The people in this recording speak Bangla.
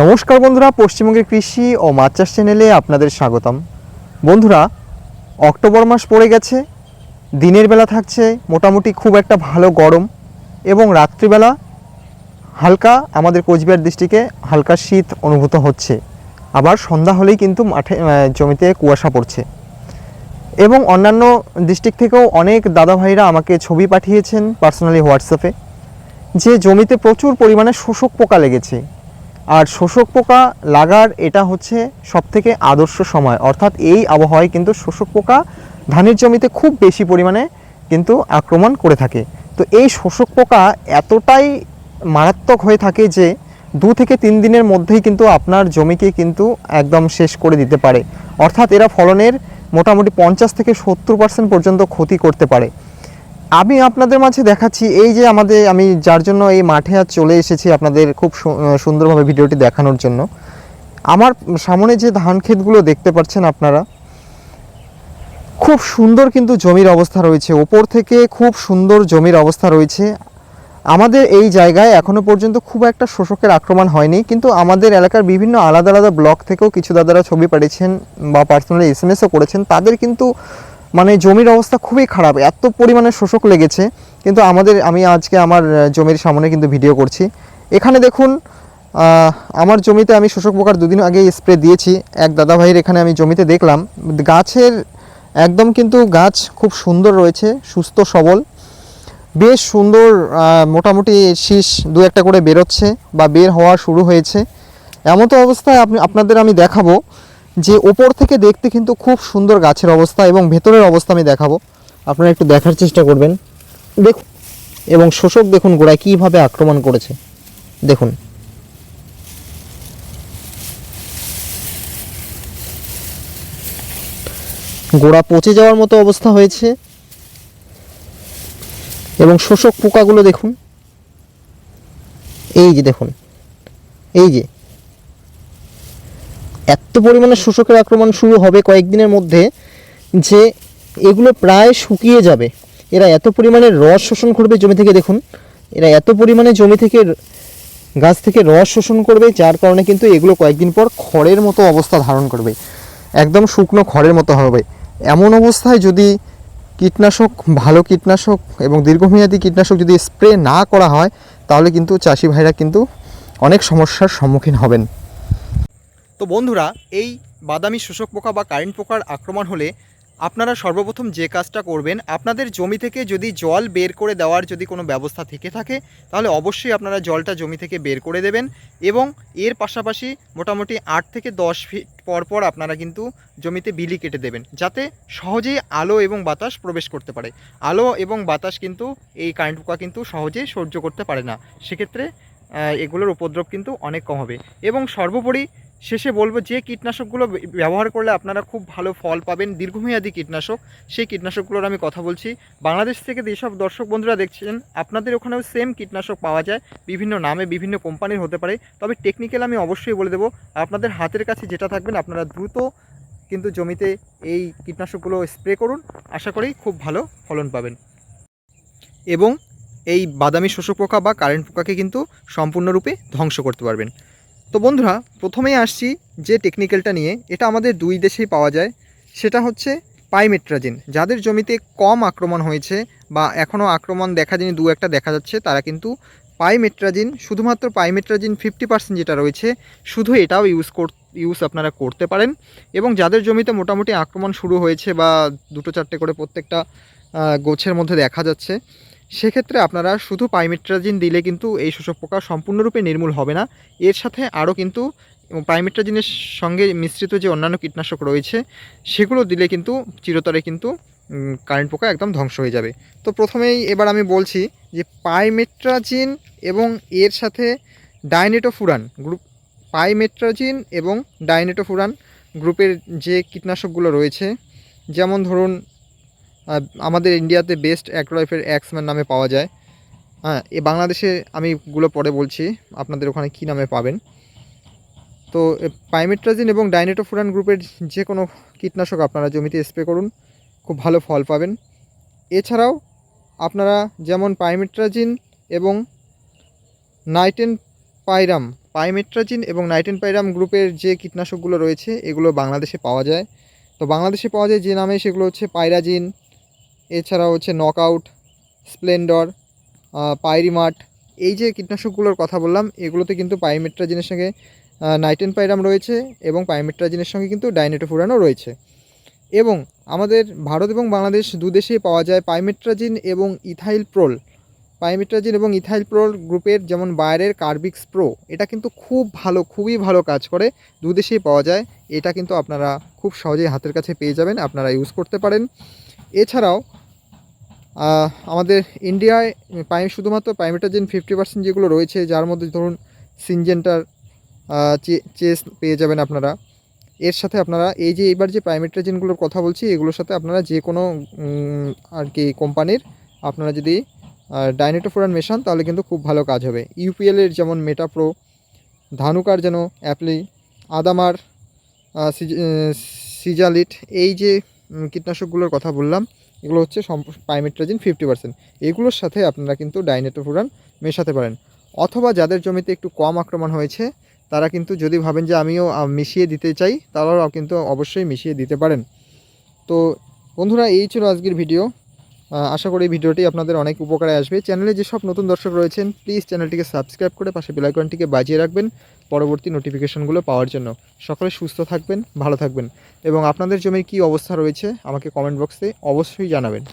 নমস্কার বন্ধুরা, পশ্চিমবঙ্গের কৃষি ও মাছ চাষ চ্যানেলে আপনাদের স্বাগতম। বন্ধুরা, অক্টোবর মাস পড়ে গেছে, দিনের বেলা থাকছে মোটামুটি খুব একটা ভালো গরম এবং রাত্রিবেলা হালকা আমাদের কোচবিহার ডিস্ট্রিক্টে হালকা শীত অনুভূত হচ্ছে। আবার সন্ধ্যা হলেই কিন্তু মাঠে জমিতে কুয়াশা পড়ছে। এবং অন্যান্য ডিস্ট্রিক্ট থেকেও অনেক দাদা ভাইরা আমাকে ছবি পাঠিয়েছেন পার্সোনালি হোয়াটসঅ্যাপে যে জমিতে প্রচুর পরিমাণে শোষক পোকা লেগেছে। আর শোষক পোকা লাগার এটা হচ্ছে সবথেকে আদর্শ সময়। অর্থাৎ এই আবহাওয়ায় কিন্তু শোষক পোকা ধানের জমিতে খুব বেশি পরিমাণে কিন্তু আক্রমণ করে থাকে। তো এই শোষক পোকা এতটাই মারাত্মক হয়ে থাকে যে দু থেকে তিন দিনের মধ্যেই কিন্তু আপনার জমিকে কিন্তু একদম শেষ করে দিতে পারে। অর্থাৎ এরা ফলনের মোটামুটি পঞ্চাশ থেকে সত্তর পার্সেন্ট পর্যন্ত ক্ষতি করতে পারে। আমি আপনাদের মাঝে দেখাচ্ছি, এই যে আমাদের, আমি যার জন্য এই মাঠে আজ চলে এসেছি আপনাদের খুব সুন্দরভাবে ভিডিওটি দেখানোর জন্য, আমার সামনে যে ধান ক্ষেতগুলো দেখতে পাচ্ছেন আপনারা, খুব সুন্দর কিন্তু জমির অবস্থা রয়েছে। ওপর থেকে খুব সুন্দর জমির অবস্থা রয়েছে। আমাদের এই জায়গায় এখনও পর্যন্ত খুব একটা শোষকের আক্রমণ হয়নি, কিন্তু আমাদের এলাকার বিভিন্ন আলাদা আলাদা ব্লক থেকেও কিছু দাদারা ছবি পাঠিয়েছেন বা পার্সোনালি এস এম এসও করেছেন। তাদের কিন্তু মানে জমির অবস্থা খুবই খারাপ, এত পরিমাণে শোষক লেগেছে। কিন্তু আমাদের, আমি আজকে আমার জমির সামনে কিন্তু ভিডিও করছি। এখানে দেখুন আমার জমিতে আমি শোষক পোকার দুদিন আগে স্প্রে দিয়েছি। এক দাদা ভাইয়ের এখানে আমি জমিতে দেখলাম। গাছের একদম কিন্তু গাছ খুব সুন্দর রয়েছে, সুস্থ সবল। বেশ সুন্দর মোটামুটি শীষ দু একটা করে বেরোচ্ছে বা বের হওয়া শুরু হয়েছে। এমন তো অবস্থায় আপনি, আপনাদের আমি দেখাবো যে ওপর থেকে দেখতে কিন্তু খুব সুন্দর গাছের অবস্থা এবং ভেতরের অবস্থা আমি দেখাবো। আপনারা একটু দেখার চেষ্টা করবেন। দেখুন, এবং শোষক দেখুন গোড়ায় কীভাবে আক্রমণ করেছে। দেখুন। গোড়া পচে যাওয়ার মতো অবস্থা হয়েছে। এবং শোষক পোকাগুলো দেখুন। এই যে দেখুন, এই যে। এত পরিমাণে শোষকের আক্রমণ শুরু হবে কয়েকদিনের মধ্যে যে এগুলো প্রায় শুকিয়ে যাবে। এরা এত পরিমাণে রস শোষণ করবে জমি থেকে, দেখুন। এরা এত পরিমাণে জমি থেকে, গাছ থেকে রস শোষণ করবে, যার কারণে কিন্তু এগুলো কয়েকদিন পর খড়ের মতো অবস্থা ধারণ করবে। একদম শুকনো খড়ের মতো হবে। এমন অবস্থায় যদি কীটনাশক, ভালো কীটনাশক এবং দীর্ঘমেয়াদী কীটনাশক যদি স্প্রে না করা হয়, তাহলে কিন্তু চাষি ভাইরা কিন্তু অনেক সমস্যার সম্মুখীন হবেন। তো বন্ধুরা, এই বাদামি শোষক পোকা বা কারেন্ট পোকার আক্রমণ হলে আপনারা সর্বপ্রথম যে কাজটা করবেন, আপনাদের জমি থেকে যদি জল বের করে দেওয়ার যদি কোনো ব্যবস্থা থেকে থাকে, তাহলে অবশ্যই আপনারা জলটা জমি থেকে বের করে দেবেন এবং এর পাশাপাশি মোটামুটি আট থেকে দশ ফিট পর পর আপনারা কিন্তু জমিতে বিলি কেটে দেবেন, যাতে সহজেই আলো এবং বাতাস প্রবেশ করতে পারে। আলো এবং বাতাস কিন্তু এই কারেন্ট পোকা কিন্তু সহজেই সহ্য করতে পারে না। সেক্ষেত্রে এগুলোর উপদ্রব কিন্তু অনেক কম হবে। এবং সর্বোপরি শেষে বলব যে কীটনাশকগুলো ব্যবহার করলে আপনারা খুব ভালো ফল পাবেন, দীর্ঘমেয়াদী কীটনাশক, সেই কীটনাশকগুলোর আমি কথা বলছি। বাংলাদেশ থেকে যেসব দর্শক বন্ধুরা দেখছেন, আপনাদের ওখানেও সেম কীটনাশক পাওয়া যায়, বিভিন্ন নামে বিভিন্ন কোম্পানির হতে পারে। তবে টেকনিক্যাল আমি অবশ্যই বলে দেবো, আপনাদের হাতের কাছে যেটা থাকবেন, আপনারা দ্রুত কিন্তু জমিতে এই কীটনাশকগুলো স্প্রে করুন। আশা করি খুব ভালো ফলন পাবেন। এবং এই বাদামি শোষক পোকা বা কারেন্ট পোকাকে কিন্তু সম্পূর্ণরূপে ধ্বংস করতে পারবেন। তো বন্ধুরা, প্রথমেই আসছি যে টেকনিক্যালটা নিয়ে, এটা আমাদের দুই দেশেই পাওয়া যায়। সেটা হচ্ছে পাইমেট্রাজিন। যাদের জমিতে কম আক্রমণ হয়েছে বা এখনও আক্রমণ দেখা যায়নি, দু একটা দেখা যাচ্ছে, তারা কিন্তু পাইমেট্রাজিন, শুধুমাত্র পাইমেট্রাজিন ফিফটি পার্সেন্ট যেটা রয়েছে, শুধু এটাও ইউজ কর ইউজ আপনারা করতে পারেন। এবং যাদের জমিতে মোটামুটি আক্রমণ শুরু হয়েছে বা দুটো চারটে করে প্রত্যেকটা গোছের মধ্যে দেখা যাচ্ছে সেক্ষেত্রে আপনারা শুধু পাইমেট্রাজিন দিলে কিন্তু এই শোষক পোকা সম্পূর্ণরূপে নির্মূল হবে না। এর সাথে আরও কিন্তু পাইমেট্রাজিনের সঙ্গে মিশ্রিত যে অন্যান্য কীটনাশক রয়েছে, সেগুলো দিলে কিন্তু চিরতরে কিন্তু কারেন্ট পোকা একদম ধ্বংস হয়ে যাবে। তো প্রথমেই এবার আমি বলছি যে পাইমেট্রাজিন এবং এর সাথে ডাইনেটোফুরান গ্রুপ, পাইমেট্রাজিন এবং ডাইনেটোফুরান গ্রুপের যে কীটনাশকগুলো রয়েছে, যেমন ধরুন আমাদের ইন্ডিয়াতে বেস্ট অ্যাক্রোলাইফের অ্যাক্সম্যান নামে পাওয়া যায়। হ্যাঁ এ বাংলাদেশে আমি গুলো পরে বলছি, আপনাদের ওখানে কী নামে পাবেন। তো পাইমেট্রাজিন এবং ডাইনেটোফুরান গ্রুপের যে কোনো কীটনাশক আপনারা জমিতে স্প্রে করুন, খুব ভালো ফল পাবেন। এছাড়াও আপনারা যেমন পাইমেট্রাজিন এবং নাইটেন পাইরাম পাইমেট্রাজিন এবং নাইটেন পাইরাম গ্রুপের যে কীটনাশকগুলো রয়েছে, এগুলো বাংলাদেশে পাওয়া যায়। তো, বাংলাদেশে পাওয়া যায় যে নামে, সেগুলো হচ্ছে পাইরাজিন এছাড়া হচ্ছে নকআউট স্প্লেন্ডর পাইরিমার্ট এই যে কীটনাশকগুলোর কথা বললাম, এগুলোতে কিন্তু পাইমেট্রাজিনের সঙ্গে নাইটেন পাইরাম রয়েছে এবং পাইমেট্রাজিনের সঙ্গে কিন্তু ডাইনেটোফুরানও রয়েছে। এবং আমাদের ভারত এবং বাংলাদেশ দুদেশেই পাওয়া যায় পাইমেট্রাজিন এবং ইথাইল প্রোল পাইমেট্রাজিন এবং ইথাইল প্রোল গ্রুপের যেমন বাইরের কার্বিক্স প্রো, এটা কিন্তু খুব ভালো, খুবই ভালো কাজ করে দুদেশেই পাওয়া যায়। এটা কিন্তু আপনারা খুব সহজেই হাতের কাছে পেয়ে যাবেন, আপনারা ইউজ করতে পারেন। এছাড়াও আমাদের ইন্ডিয়ায় পাই শুধুমাত্র পাইমেটাজিন ফিফটি পার্সেন্ট যেগুলো রয়েছে, যার মধ্যে ধরুন সিনজেন্টার চেস পেয়ে যাবেন আপনারা। এর সাথে আপনারা এই যে এবার যে প্রাইমেট্রাজিনগুলোর কথা বলছি, এগুলোর সাথে আপনারা যে কোনো আর কি কোম্পানির আপনারা যদি ডাইনেটোফোরান মেশান, তাহলে কিন্তু খুব ভালো কাজ হবে। ইউপিএলের যেমন মেটাপ্রো ধানুকার যেন অ্যাপলি আদামার সিজালিট এই যে কীটনাশকগুলোর কথা বললাম, এগুলো হচ্ছে পাইমেট্রাজিন ফিফটি পার্সেন্ট। এগুলোর সাথে আপনারা কিন্তু ডাইনেটোফুরান মেশাতে পারেন। অথবা যাদের জমিতে একটু কম আক্রমণ হয়েছে, তারা কিন্তু যদি ভাবেন যে আমিও মিশিয়ে দিতে চাই, তারাও কিন্তু অবশ্যই মিশিয়ে দিতে পারেন। তো বন্ধুরা, এই ছিল আজকের ভিডিও। আশা করি ভিডিওটি আপনাদের অনেক উপকারে আসবে। চ্যানেলে যেসব নতুন দর্শক রয়েছেন, প্লিজ চ্যানেলটিকে সাবস্ক্রাইব করে পাশে বেলাইকনটিকে বাজিয়ে রাখবেন। পরবর্তী নোটিফিকেশনগুলো পাওয়ার জন্য। সকলে সুস্থ থাকবেন, ভালো থাকবেন। এবং আপনাদের জমির কী অবস্থা রয়েছে, আমাকে কমেন্ট বক্সে অবশ্যই জানাবেন।